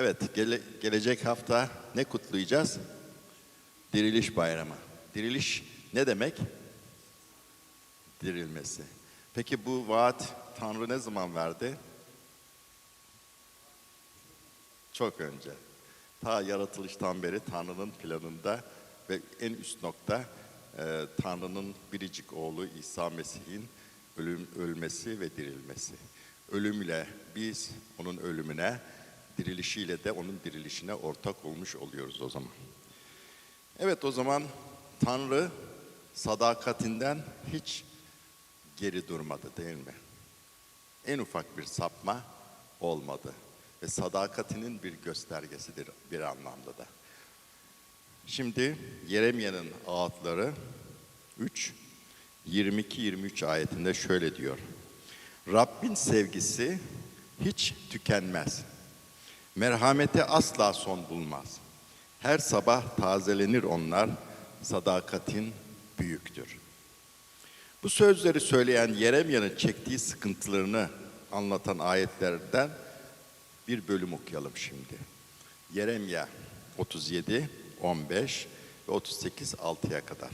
Evet, gele- gelecek hafta ne kutlayacağız? Diriliş Bayramı. Diriliş ne demek? Dirilmesi. Peki bu vaat Tanrı ne zaman verdi? Çok önce. Ta yaratılıştan beri Tanrı'nın planında ve en üst nokta e, Tanrı'nın biricik oğlu İsa Mesih'in ölüm, ölmesi ve dirilmesi. Ölümle biz onun ölümüne, dirilişiyle de onun dirilişine ortak olmuş oluyoruz o zaman. Evet o zaman Tanrı sadakatinden hiç geri durmadı değil mi? En ufak bir sapma olmadı ve sadakatinin bir göstergesidir bir anlamda da. Şimdi Yeremya'nın ağıtları 3 22-23 ayetinde şöyle diyor. Rabbin sevgisi hiç tükenmez. Merhameti asla son bulmaz. Her sabah tazelenir onlar, sadakatin büyüktür. Bu sözleri söyleyen Yeremya'nın çektiği sıkıntılarını anlatan ayetlerden bir bölüm okuyalım şimdi. Yeremya 37, 15 ve 38, 6'ya kadar.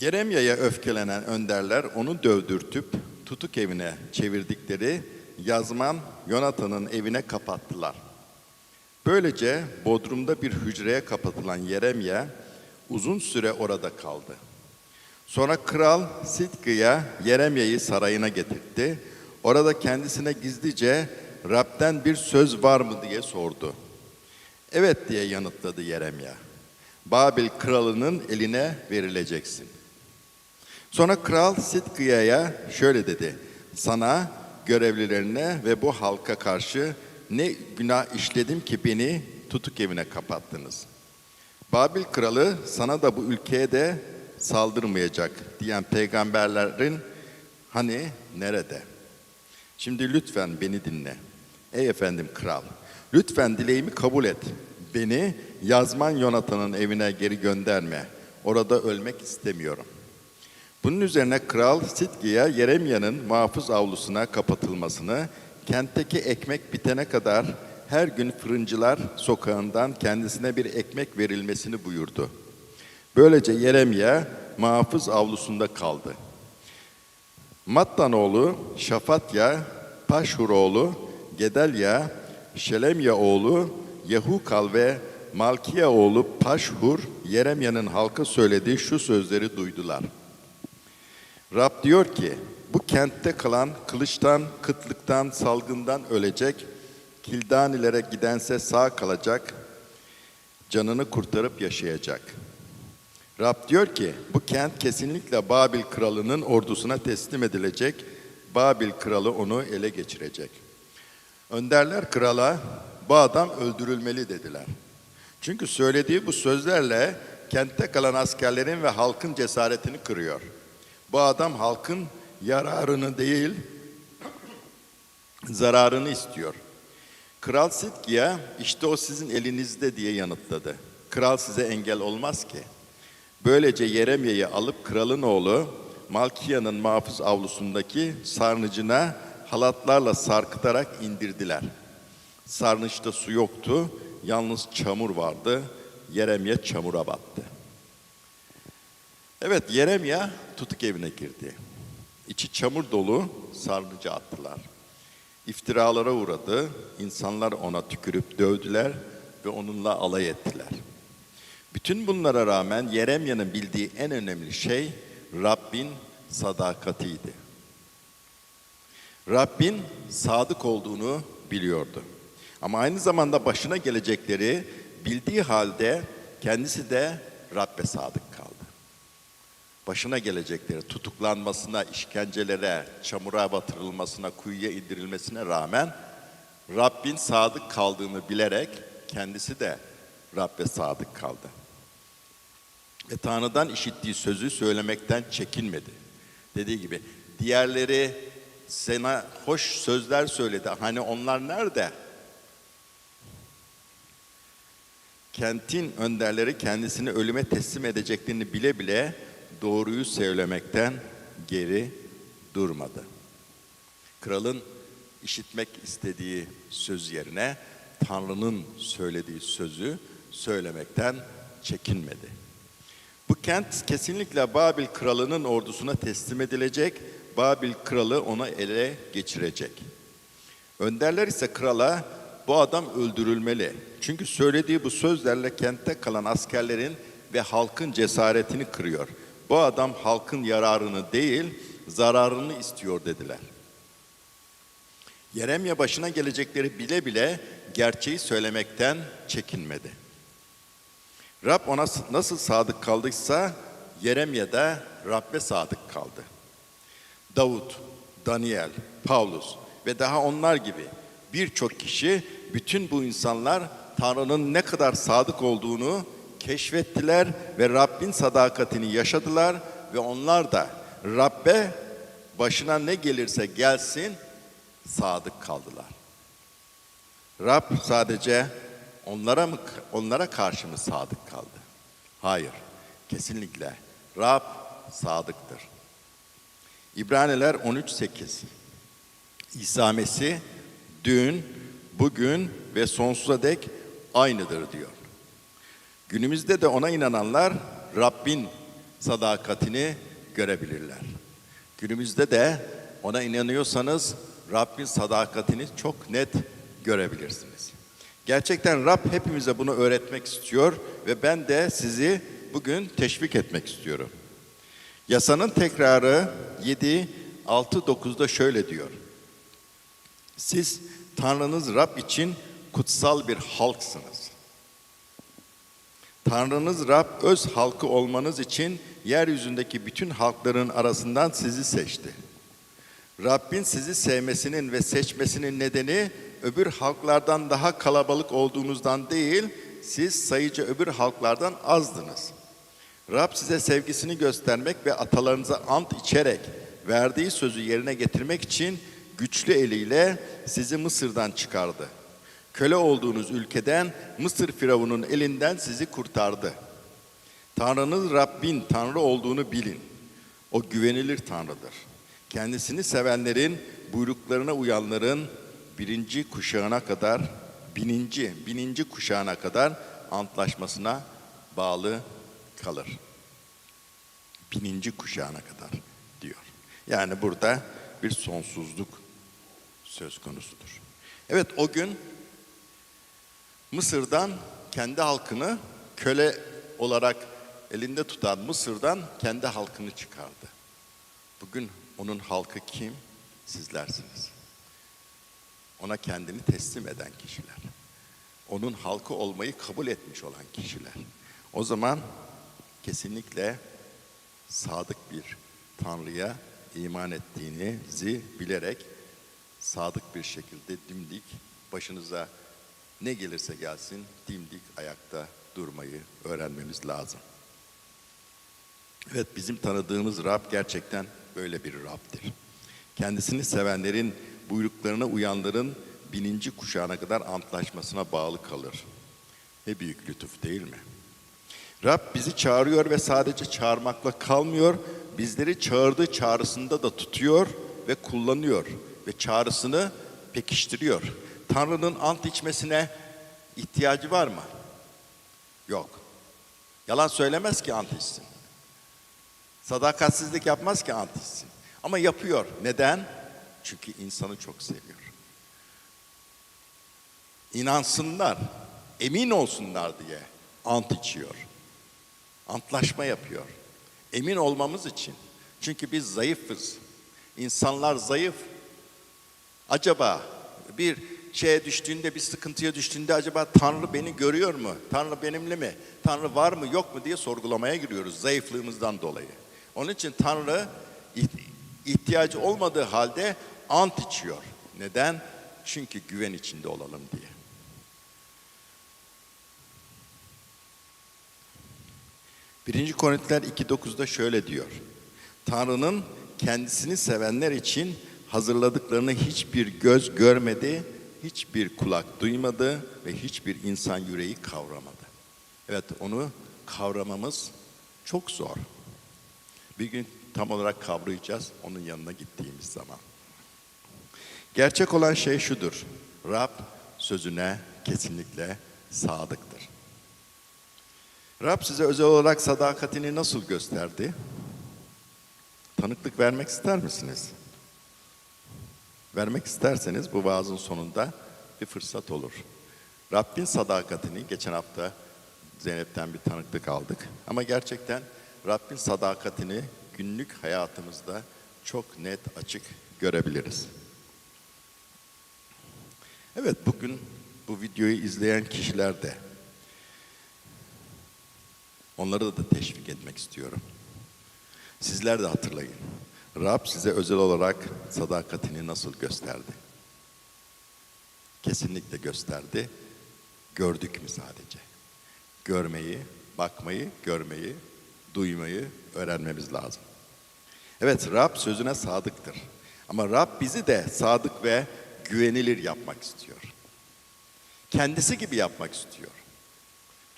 Yeremya'ya öfkelenen önderler onu dövdürtüp tutuk evine çevirdikleri yazman Yonatan'ın evine kapattılar. Böylece Bodrum'da bir hücreye kapatılan Yeremya uzun süre orada kaldı. Sonra kral Sitkı'ya Yeremya'yı sarayına getirtti. Orada kendisine gizlice Rab'den bir söz var mı diye sordu. Evet diye yanıtladı Yeremya. Babil kralının eline verileceksin. Sonra kral Sitkıya'ya şöyle dedi. Sana, görevlilerine ve bu halka karşı ne günah işledim ki beni tutuk evine kapattınız. Babil kralı sana da bu ülkeye de saldırmayacak diyen peygamberlerin hani nerede? Şimdi lütfen beni dinle. Ey efendim kral, lütfen dileğimi kabul et. Beni Yazman Yonatan'ın evine geri gönderme. Orada ölmek istemiyorum. Bunun üzerine kral Sitki'ye Yeremya'nın muhafız avlusuna kapatılmasını, kentteki ekmek bitene kadar her gün fırıncılar sokağından kendisine bir ekmek verilmesini buyurdu. Böylece Yeremya muhafız avlusunda kaldı. Mattan oğlu Şafatya, Paşhur oğlu Gedelya, Şelemya oğlu Yehukal ve Malkiya oğlu Paşhur, Yeremya'nın halka söylediği şu sözleri duydular. Rab diyor ki, bu kentte kalan kılıçtan, kıtlıktan, salgından ölecek, kildanilere gidense sağ kalacak, canını kurtarıp yaşayacak. Rab diyor ki, bu kent kesinlikle Babil kralının ordusuna teslim edilecek, Babil kralı onu ele geçirecek. Önderler krala, bu adam öldürülmeli dediler. Çünkü söylediği bu sözlerle kentte kalan askerlerin ve halkın cesaretini kırıyor. Bu adam halkın yararını değil, zararını istiyor. Kral Sitkiya işte o sizin elinizde diye yanıtladı. Kral size engel olmaz ki. Böylece Yeremya'yı alıp kralın oğlu Malkiya'nın muhafız avlusundaki sarnıcına halatlarla sarkıtarak indirdiler. Sarnıçta su yoktu, yalnız çamur vardı. Yeremya çamura battı. Evet Yeremya tutuk evine girdi. İçi çamur dolu sarnıcı attılar. İftiralara uğradı. İnsanlar ona tükürüp dövdüler ve onunla alay ettiler. Bütün bunlara rağmen Yeremya'nın bildiği en önemli şey Rabbin sadakatiydi. Rabbin sadık olduğunu biliyordu. Ama aynı zamanda başına gelecekleri bildiği halde kendisi de Rabbe sadık. Başına gelecekleri tutuklanmasına, işkencelere, çamura batırılmasına, kuyuya indirilmesine rağmen Rabbin sadık kaldığını bilerek kendisi de Rabbe sadık kaldı. Ve Tanrı'dan işittiği sözü söylemekten çekinmedi. Dediği gibi diğerleri sana hoş sözler söyledi. Hani onlar nerede? Kentin önderleri kendisini ölüme teslim edeceklerini bile bile doğruyu söylemekten geri durmadı. Kralın işitmek istediği söz yerine Tanrı'nın söylediği sözü söylemekten çekinmedi. Bu kent kesinlikle Babil kralının ordusuna teslim edilecek. Babil kralı onu ele geçirecek. Önderler ise krala bu adam öldürülmeli. Çünkü söylediği bu sözlerle kentte kalan askerlerin ve halkın cesaretini kırıyor. Bu adam halkın yararını değil, zararını istiyor dediler. Yeremye başına gelecekleri bile bile gerçeği söylemekten çekinmedi. Rab ona nasıl sadık kaldıysa Yeremye de Rabbe sadık kaldı. Davut, Daniel, Paulus ve daha onlar gibi birçok kişi bütün bu insanlar Tanrı'nın ne kadar sadık olduğunu keşfettiler ve Rabbin sadakatini yaşadılar ve onlar da Rabbe başına ne gelirse gelsin sadık kaldılar. Rab sadece onlara mı onlara karşı mı sadık kaldı? Hayır. Kesinlikle Rab sadıktır. İbraniler 13:8 İsa Mesih dün, bugün ve sonsuza dek aynıdır diyor. Günümüzde de ona inananlar Rabbin sadakatini görebilirler. Günümüzde de ona inanıyorsanız Rabbin sadakatini çok net görebilirsiniz. Gerçekten Rab hepimize bunu öğretmek istiyor ve ben de sizi bugün teşvik etmek istiyorum. Yasanın tekrarı 7, 6, 9'da şöyle diyor. Siz Tanrınız Rab için kutsal bir halksınız. Tanrınız Rab öz halkı olmanız için yeryüzündeki bütün halkların arasından sizi seçti. Rabbin sizi sevmesinin ve seçmesinin nedeni öbür halklardan daha kalabalık olduğunuzdan değil, siz sayıca öbür halklardan azdınız. Rab size sevgisini göstermek ve atalarınıza ant içerek verdiği sözü yerine getirmek için güçlü eliyle sizi Mısır'dan çıkardı. Köle olduğunuz ülkeden Mısır firavunun elinden sizi kurtardı. Tanrınız Rabbin Tanrı olduğunu bilin. O güvenilir Tanrıdır. Kendisini sevenlerin, buyruklarına uyanların birinci kuşağına kadar, bininci, bininci kuşağına kadar antlaşmasına bağlı kalır. Bininci kuşağına kadar diyor. Yani burada bir sonsuzluk söz konusudur. Evet o gün Mısır'dan kendi halkını köle olarak elinde tutan Mısır'dan kendi halkını çıkardı. Bugün onun halkı kim? Sizlersiniz. Ona kendini teslim eden kişiler. Onun halkı olmayı kabul etmiş olan kişiler. O zaman kesinlikle sadık bir Tanrı'ya iman ettiğinizi bilerek sadık bir şekilde dimdik başınıza ne gelirse gelsin dimdik ayakta durmayı öğrenmemiz lazım. Evet bizim tanıdığımız Rab gerçekten böyle bir Rab'dir. Kendisini sevenlerin, buyruklarına uyanların bininci kuşağına kadar antlaşmasına bağlı kalır. Ne büyük lütuf değil mi? Rab bizi çağırıyor ve sadece çağırmakla kalmıyor, bizleri çağırdığı çağrısında da tutuyor ve kullanıyor ve çağrısını pekiştiriyor. Tanrı'nın ant içmesine ihtiyacı var mı? Yok. Yalan söylemez ki ant içsin. Sadakatsizlik yapmaz ki ant içsin. Ama yapıyor. Neden? Çünkü insanı çok seviyor. İnansınlar, emin olsunlar diye ant içiyor. Antlaşma yapıyor. Emin olmamız için. Çünkü biz zayıfız. İnsanlar zayıf. Acaba bir şeye düştüğünde, bir sıkıntıya düştüğünde acaba Tanrı beni görüyor mu? Tanrı benimle mi? Tanrı var mı yok mu diye sorgulamaya giriyoruz zayıflığımızdan dolayı. Onun için Tanrı ihtiyacı olmadığı halde ant içiyor. Neden? Çünkü güven içinde olalım diye. Birinci Korintiler 2.9'da şöyle diyor. Tanrı'nın kendisini sevenler için hazırladıklarını hiçbir göz görmedi, hiçbir kulak duymadı ve hiçbir insan yüreği kavramadı. Evet onu kavramamız çok zor. Bir gün tam olarak kavrayacağız onun yanına gittiğimiz zaman. Gerçek olan şey şudur. Rab sözüne kesinlikle sadıktır. Rab size özel olarak sadakatini nasıl gösterdi? Tanıklık vermek ister misiniz? Vermek isterseniz bu vaazın sonunda bir fırsat olur. Rabbin sadakatini geçen hafta Zeynep'ten bir tanıklık aldık. Ama gerçekten Rabbin sadakatini günlük hayatımızda çok net açık görebiliriz. Evet bugün bu videoyu izleyen kişiler de onları da teşvik etmek istiyorum. Sizler de hatırlayın. Rab size özel olarak sadakatini nasıl gösterdi? Kesinlikle gösterdi. Gördük mü sadece? Görmeyi, bakmayı, görmeyi, duymayı öğrenmemiz lazım. Evet Rab sözüne sadıktır. Ama Rab bizi de sadık ve güvenilir yapmak istiyor. Kendisi gibi yapmak istiyor.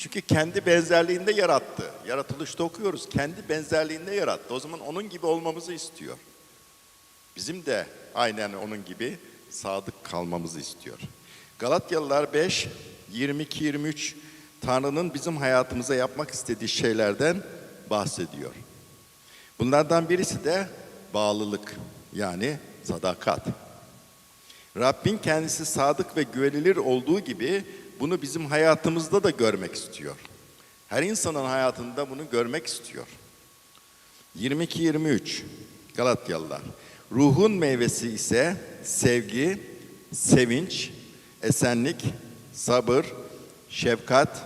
Çünkü kendi benzerliğinde yarattı. Yaratılışta okuyoruz. Kendi benzerliğinde yarattı. O zaman onun gibi olmamızı istiyor. Bizim de aynen onun gibi sadık kalmamızı istiyor. Galatyalılar 5, 22-23 Tanrı'nın bizim hayatımıza yapmak istediği şeylerden bahsediyor. Bunlardan birisi de bağlılık yani sadakat. Rabbin kendisi sadık ve güvenilir olduğu gibi bunu bizim hayatımızda da görmek istiyor. Her insanın hayatında bunu görmek istiyor. 22-23 Galatyalılar. Ruhun meyvesi ise sevgi, sevinç, esenlik, sabır, şefkat,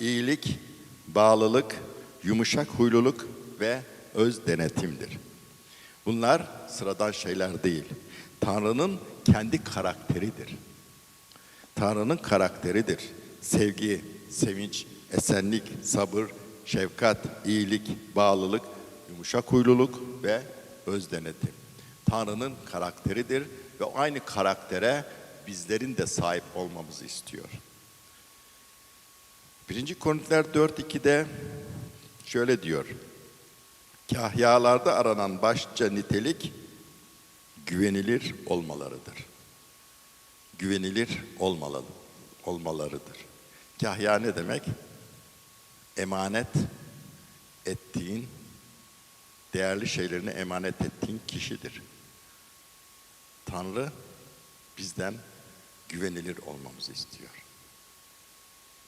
iyilik, bağlılık, yumuşak huyluluk ve öz denetimdir. Bunlar sıradan şeyler değil. Tanrı'nın kendi karakteridir. Tanrı'nın karakteridir. Sevgi, sevinç, esenlik, sabır, şefkat, iyilik, bağlılık, yumuşak huyluluk ve öz denetim. Tanrı'nın karakteridir ve aynı karaktere bizlerin de sahip olmamızı istiyor. 1. Korintiler 4.2'de şöyle diyor. Kahyalarda aranan başça nitelik güvenilir olmalarıdır. Güvenilir olmalı, olmalarıdır. Kahya ne demek? Emanet ettiğin, değerli şeylerini emanet ettiğin kişidir. Tanrı bizden güvenilir olmamızı istiyor.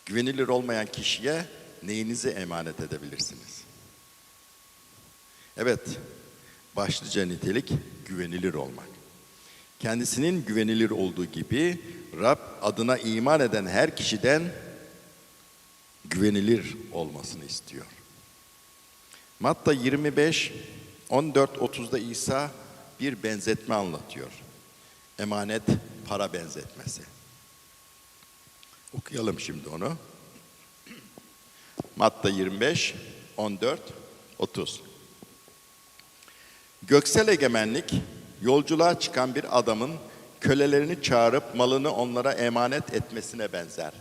Güvenilir olmayan kişiye neyinizi emanet edebilirsiniz? Evet, başlıca nitelik güvenilir olmak. Kendisinin güvenilir olduğu gibi Rab adına iman eden her kişiden güvenilir olmasını istiyor. Matta 25 14 30'da İsa bir benzetme anlatıyor. Emanet para benzetmesi. Okuyalım şimdi onu. Matta 25 14 30. Göksel egemenlik yolculuğa çıkan bir adamın kölelerini çağırıp malını onlara emanet etmesine benzer.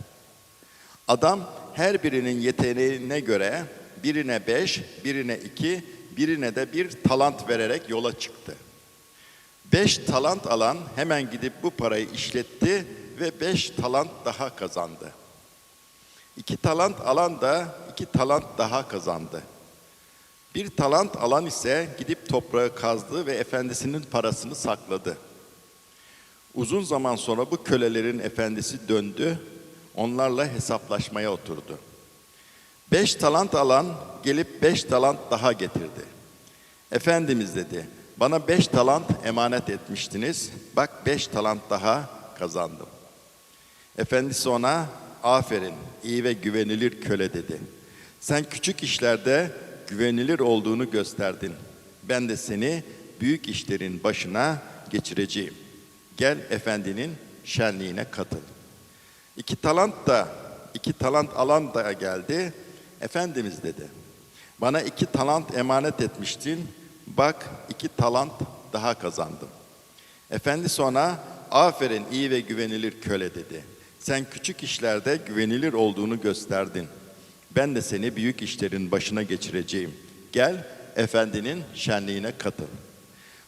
Adam her birinin yeteneğine göre birine beş, birine iki, birine de bir talant vererek yola çıktı. Beş talant alan hemen gidip bu parayı işletti ve beş talant daha kazandı. İki talant alan da iki talant daha kazandı. Bir talant alan ise gidip toprağı kazdı ve efendisinin parasını sakladı. Uzun zaman sonra bu kölelerin efendisi döndü, onlarla hesaplaşmaya oturdu. Beş talant alan gelip beş talant daha getirdi. Efendimiz dedi, bana beş talant emanet etmiştiniz, bak beş talant daha kazandım. Efendisi ona, aferin, iyi ve güvenilir köle dedi. Sen küçük işlerde güvenilir olduğunu gösterdin. Ben de seni büyük işlerin başına geçireceğim. Gel efendinin şenliğine katıl. İki talant da, iki talant alan da geldi. Efendimiz dedi, bana iki talant emanet etmiştin, bak iki talant daha kazandım. Efendisi ona, aferin iyi ve güvenilir köle dedi. Sen küçük işlerde güvenilir olduğunu gösterdin. Ben de seni büyük işlerin başına geçireceğim. Gel efendinin şenliğine katıl.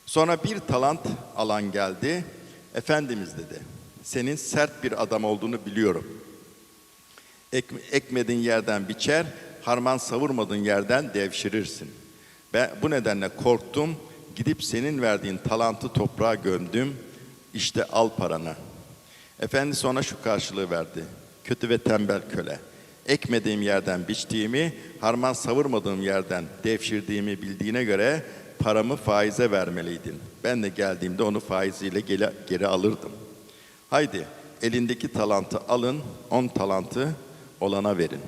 Sonra bir talant alan geldi. Efendimiz dedi, senin sert bir adam olduğunu biliyorum. Ek, ekmediğin yerden biçer, harman savurmadığın yerden devşirirsin. Ben bu nedenle korktum, gidip senin verdiğin talantı toprağa gömdüm, işte al paranı. Efendisi ona şu karşılığı verdi, kötü ve tembel köle. Ekmediğim yerden biçtiğimi, harman savurmadığım yerden devşirdiğimi bildiğine göre paramı faize vermeliydin. Ben de geldiğimde onu faiziyle geri, geri alırdım. Haydi elindeki talantı alın, on talantı olana verin.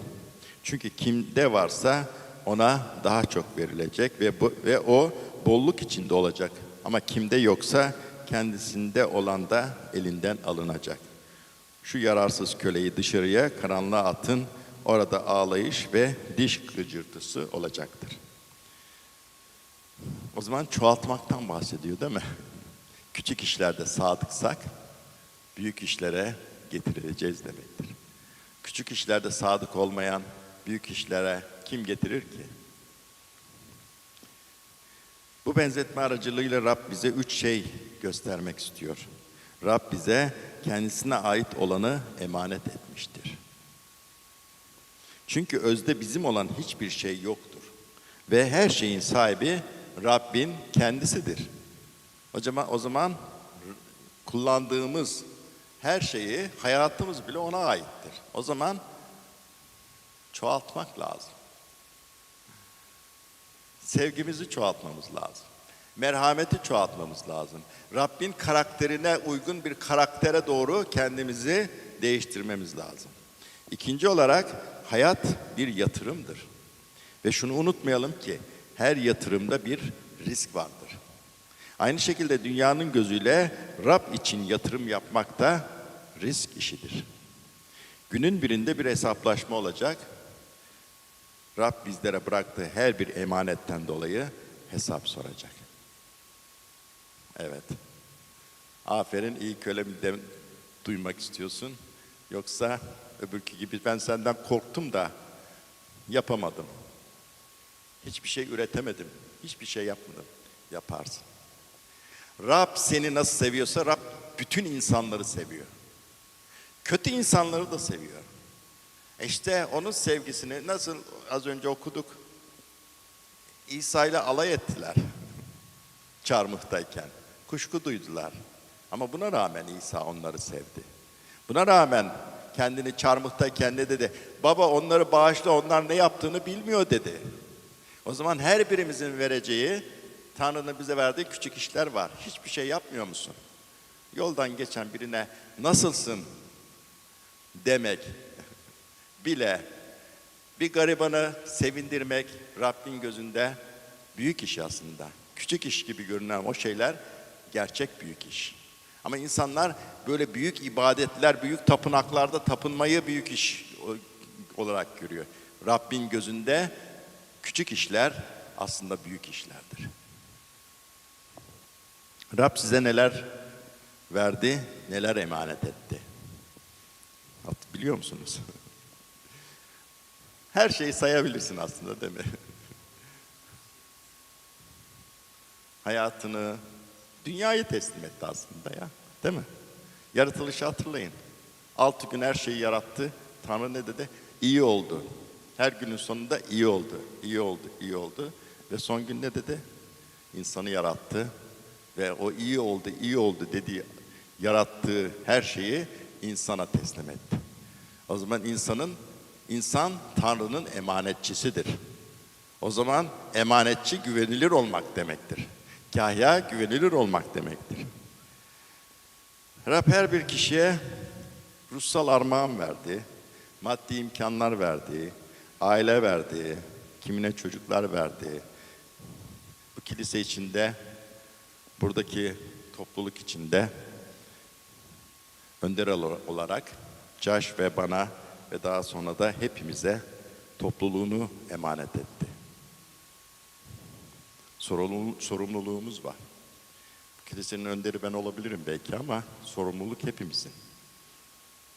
Çünkü kimde varsa ona daha çok verilecek ve bu, ve o bolluk içinde olacak. Ama kimde yoksa kendisinde olan da elinden alınacak. Şu yararsız köleyi dışarıya karanlığa atın. Orada ağlayış ve diş gıcırtısı olacaktır. O zaman çoğaltmaktan bahsediyor değil mi? Küçük işlerde sadıksak büyük işlere getirileceğiz demektir. Küçük işlerde sadık olmayan büyük işlere kim getirir ki? Bu benzetme aracılığıyla Rab bize üç şey göstermek istiyor. Rab bize kendisine ait olanı emanet etmiştir. Çünkü özde bizim olan hiçbir şey yoktur. Ve her şeyin sahibi Rabbin kendisidir. O zaman, o zaman kullandığımız her şeyi, hayatımız bile ona aittir. O zaman çoğaltmak lazım. Sevgimizi çoğaltmamız lazım. Merhameti çoğaltmamız lazım. Rabbin karakterine uygun bir karaktere doğru kendimizi değiştirmemiz lazım. İkinci olarak hayat bir yatırımdır. Ve şunu unutmayalım ki her yatırımda bir risk vardır. Aynı şekilde dünyanın gözüyle Rab için yatırım yapmak da risk işidir. Günün birinde bir hesaplaşma olacak. Rab bizlere bıraktığı her bir emanetten dolayı hesap soracak. Evet. Aferin iyi köle mi de duymak istiyorsun. Yoksa öbürkü gibi ben senden korktum da yapamadım. Hiçbir şey üretemedim. Hiçbir şey yapmadım. Yaparsın. Rab seni nasıl seviyorsa Rab bütün insanları seviyor. Kötü insanları da seviyor. İşte onun sevgisini nasıl az önce okuduk. İsa ile alay ettiler. Çarmıhtayken. Kuşku duydular. Ama buna rağmen İsa onları sevdi. Buna rağmen kendini çarmıhtayken ne dedi? Baba onları bağışla onlar ne yaptığını bilmiyor dedi. O zaman her birimizin vereceği Tanrı'nın bize verdiği küçük işler var. Hiçbir şey yapmıyor musun? Yoldan geçen birine nasılsın demek bile bir garibanı sevindirmek Rabbin gözünde büyük iş aslında. Küçük iş gibi görünen o şeyler gerçek büyük iş. Ama insanlar böyle büyük ibadetler, büyük tapınaklarda tapınmayı büyük iş olarak görüyor. Rabbin gözünde küçük işler aslında büyük işlerdir. Rab size neler verdi, neler emanet etti. Biliyor musunuz? Her şeyi sayabilirsin aslında değil mi? Hayatını, dünyayı teslim etti aslında ya. Değil mi? Yaratılışı hatırlayın. Altı gün her şeyi yarattı. Tanrı ne dedi? İyi oldu. Her günün sonunda iyi oldu. iyi oldu, iyi oldu. Ve son gün ne dedi? İnsanı yarattı. Ve o iyi oldu, iyi oldu dediği, yarattığı her şeyi insana teslim etti. O zaman insanın, insan Tanrı'nın emanetçisidir. O zaman emanetçi güvenilir olmak demektir. Kahya güvenilir olmak demektir. Rab her bir kişiye ruhsal armağan verdi, maddi imkanlar verdi, aile verdi, kimine çocuklar verdi. Bu kilise içinde, buradaki topluluk içinde önder olarak Caş ve bana ve daha sonra da hepimize topluluğunu emanet etti. Sorumluluğumuz var. Kilisenin önderi ben olabilirim belki ama sorumluluk hepimizin.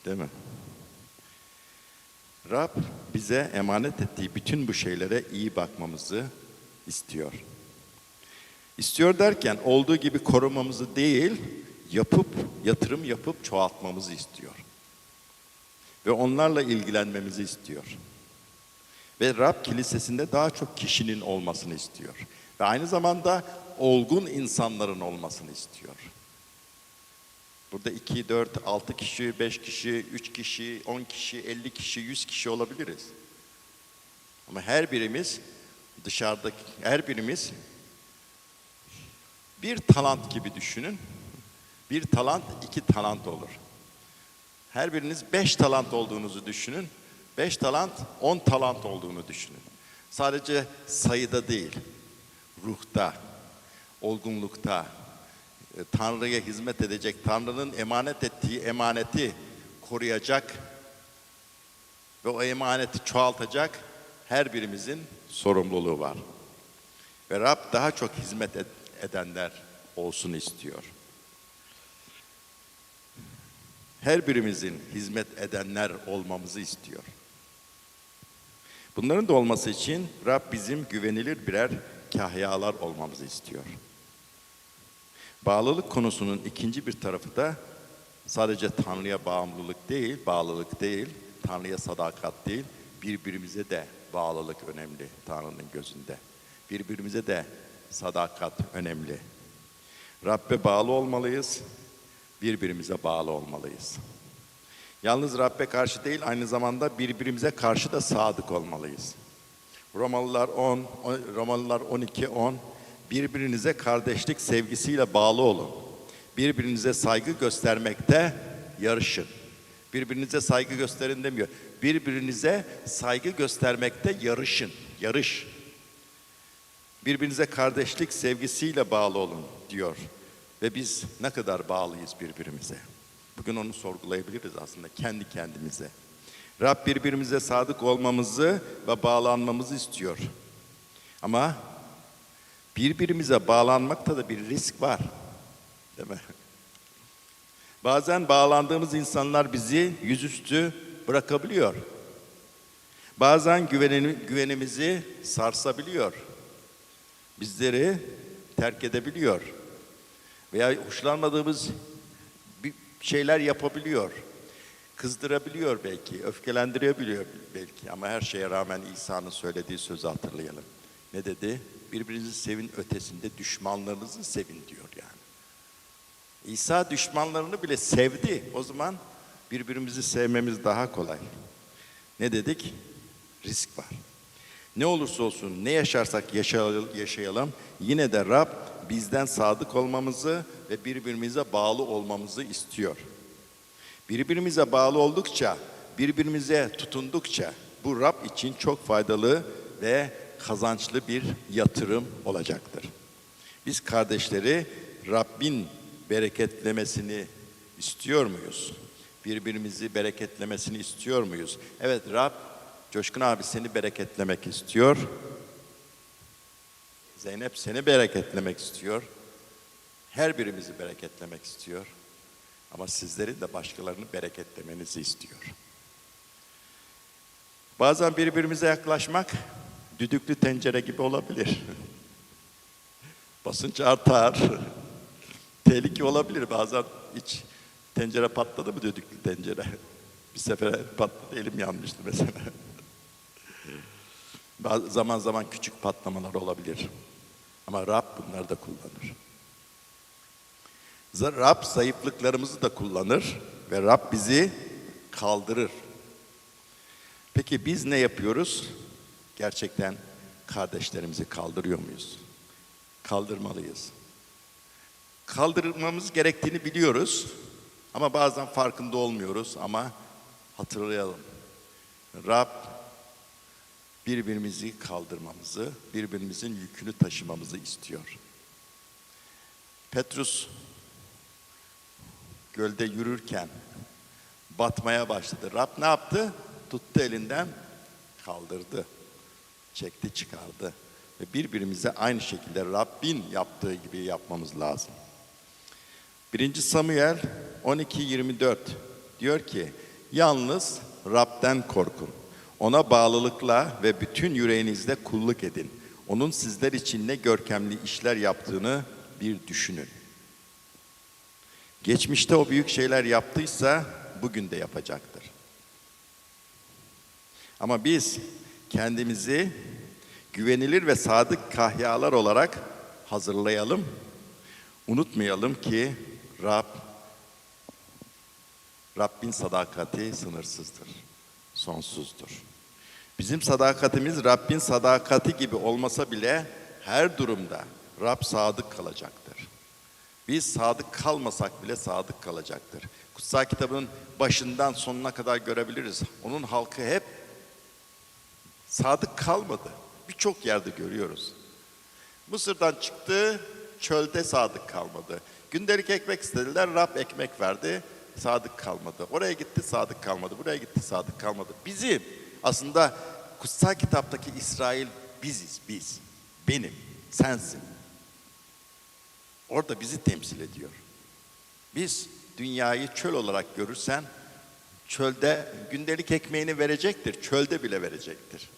Değil mi? Rab bize emanet ettiği bütün bu şeylere iyi bakmamızı istiyor. İstiyor derken olduğu gibi korumamızı değil, yapıp, yatırım yapıp çoğaltmamızı istiyor. Ve onlarla ilgilenmemizi istiyor. Ve Rab kilisesinde daha çok kişinin olmasını istiyor. Ve aynı zamanda olgun insanların olmasını istiyor. Burada 2, 4, 6 kişi, 5 kişi, 3 kişi, 10 kişi, 50 kişi, 100 kişi olabiliriz. Ama her birimiz dışarıdaki, her birimiz bir talant gibi düşünün. Bir talant iki talant olur. Her biriniz beş talant olduğunuzu düşünün. Beş talant on talant olduğunu düşünün. Sadece sayıda değil, ruhta, olgunlukta, e, Tanrı'ya hizmet edecek, Tanrı'nın emanet ettiği emaneti koruyacak ve o emaneti çoğaltacak her birimizin sorumluluğu var. Ve Rab daha çok hizmet ed- edenler olsun istiyor. Her birimizin hizmet edenler olmamızı istiyor. Bunların da olması için Rab bizim güvenilir birer kahyalar olmamızı istiyor. Bağlılık konusunun ikinci bir tarafı da sadece Tanrı'ya bağımlılık değil, bağlılık değil, Tanrı'ya sadakat değil, birbirimize de bağlılık önemli Tanrı'nın gözünde. Birbirimize de sadakat önemli. Rabbe bağlı olmalıyız, birbirimize bağlı olmalıyız. Yalnız Rabbe karşı değil, aynı zamanda birbirimize karşı da sadık olmalıyız. Romalılar 10, Romalılar 12, 10. Birbirinize kardeşlik sevgisiyle bağlı olun. Birbirinize saygı göstermekte yarışın. Birbirinize saygı gösterin demiyor. Birbirinize saygı göstermekte yarışın. Yarış. Birbirinize kardeşlik sevgisiyle bağlı olun diyor. Ve biz ne kadar bağlıyız birbirimize. Bugün onu sorgulayabiliriz aslında kendi kendimize. Rab birbirimize sadık olmamızı ve bağlanmamızı istiyor. Ama birbirimize bağlanmakta da bir risk var. Değil mi? Bazen bağlandığımız insanlar bizi yüzüstü bırakabiliyor. Bazen güvenini, güvenimizi sarsabiliyor. Bizleri terk edebiliyor. Veya hoşlanmadığımız bir şeyler yapabiliyor. Kızdırabiliyor belki, öfkelendirebiliyor belki. Ama her şeye rağmen İsa'nın söylediği sözü hatırlayalım. Ne dedi? Birbirinizi sevin ötesinde düşmanlarınızı sevin diyor yani. İsa düşmanlarını bile sevdi. O zaman birbirimizi sevmemiz daha kolay. Ne dedik? Risk var. Ne olursa olsun ne yaşarsak yaşayalım, yine de Rab bizden sadık olmamızı ve birbirimize bağlı olmamızı istiyor. Birbirimize bağlı oldukça, birbirimize tutundukça bu Rab için çok faydalı ve kazançlı bir yatırım olacaktır. Biz kardeşleri Rabbin bereketlemesini istiyor muyuz? Birbirimizi bereketlemesini istiyor muyuz? Evet Rab, Coşkun abi seni bereketlemek istiyor. Zeynep seni bereketlemek istiyor. Her birimizi bereketlemek istiyor. Ama sizlerin de başkalarını bereketlemenizi istiyor. Bazen birbirimize yaklaşmak düdüklü tencere gibi olabilir. Basınç artar. Tehlike olabilir bazen hiç tencere patladı mı düdüklü tencere? Bir sefer patladı elim yanmıştı mesela. Bazı zaman zaman küçük patlamalar olabilir. Ama Rab bunları da kullanır. Rab zayıflıklarımızı da kullanır ve Rab bizi kaldırır. Peki biz ne yapıyoruz? Gerçekten kardeşlerimizi kaldırıyor muyuz? Kaldırmalıyız. Kaldırmamız gerektiğini biliyoruz ama bazen farkında olmuyoruz ama hatırlayalım. Rab birbirimizi kaldırmamızı, birbirimizin yükünü taşımamızı istiyor. Petrus gölde yürürken batmaya başladı. Rab ne yaptı? Tuttu elinden, kaldırdı. Çekti, çıkardı. Ve birbirimize aynı şekilde Rabbin yaptığı gibi yapmamız lazım. 1. Samuel 12-24 diyor ki, yalnız Rab'den korkun. Ona bağlılıkla ve bütün yüreğinizle kulluk edin. Onun sizler için ne görkemli işler yaptığını bir düşünün. Geçmişte o büyük şeyler yaptıysa bugün de yapacaktır. Ama biz kendimizi güvenilir ve sadık kahyalar olarak hazırlayalım. Unutmayalım ki Rab Rabbin sadakati sınırsızdır, sonsuzdur. Bizim sadakatimiz Rabbin sadakati gibi olmasa bile her durumda Rab sadık kalacaktır. Biz sadık kalmasak bile sadık kalacaktır. Kutsal kitabın başından sonuna kadar görebiliriz. Onun halkı hep sadık kalmadı. Birçok yerde görüyoruz. Mısır'dan çıktı, çölde sadık kalmadı. Gündelik ekmek istediler, Rab ekmek verdi, sadık kalmadı. Oraya gitti, sadık kalmadı. Buraya gitti, sadık kalmadı. Bizim aslında kutsal kitaptaki İsrail biziz, biz. Benim, sensin. Orada bizi temsil ediyor. Biz dünyayı çöl olarak görürsen çölde gündelik ekmeğini verecektir. Çölde bile verecektir.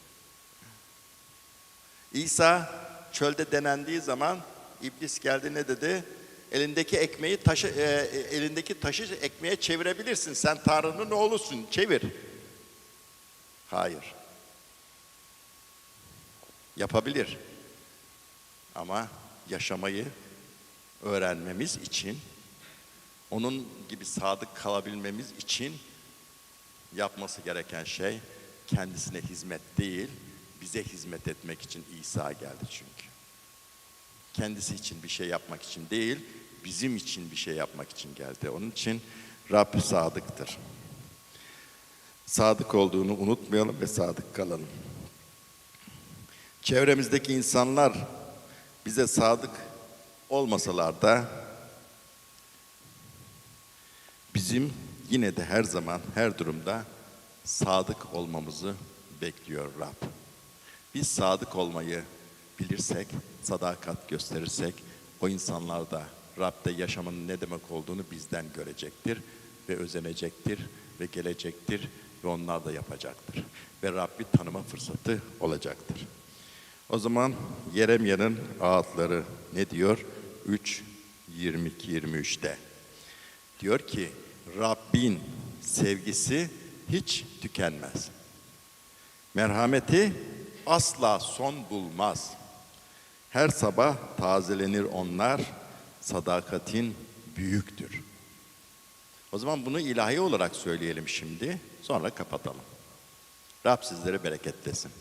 İsa çölde denendiği zaman iblis geldi ne dedi? Elindeki ekmeği taşı e, e, elindeki taşı ekmeğe çevirebilirsin. Sen Tanrı'nın oğlusun. Çevir. Hayır. Yapabilir. Ama yaşamayı öğrenmemiz için onun gibi sadık kalabilmemiz için yapması gereken şey kendisine hizmet değil, bize hizmet etmek için İsa geldi çünkü. Kendisi için bir şey yapmak için değil, bizim için bir şey yapmak için geldi. Onun için Rab sadıktır. Sadık olduğunu unutmayalım ve sadık kalalım. Çevremizdeki insanlar bize sadık olmasalar da bizim yine de her zaman, her durumda sadık olmamızı bekliyor Rab. Biz sadık olmayı bilirsek, sadakat gösterirsek, o insanlar da Rab'de yaşamanın ne demek olduğunu bizden görecektir ve özenecektir ve gelecektir ve onlar da yapacaktır. Ve Rabbi tanıma fırsatı olacaktır. O zaman Yeremya'nın ağıtları ne diyor? 3, 22, 23'te. Diyor ki Rabbin sevgisi hiç tükenmez. Merhameti asla son bulmaz. Her sabah tazelenir onlar, sadakatin büyüktür. O zaman bunu ilahi olarak söyleyelim şimdi, sonra kapatalım. Rab sizlere bereketlesin.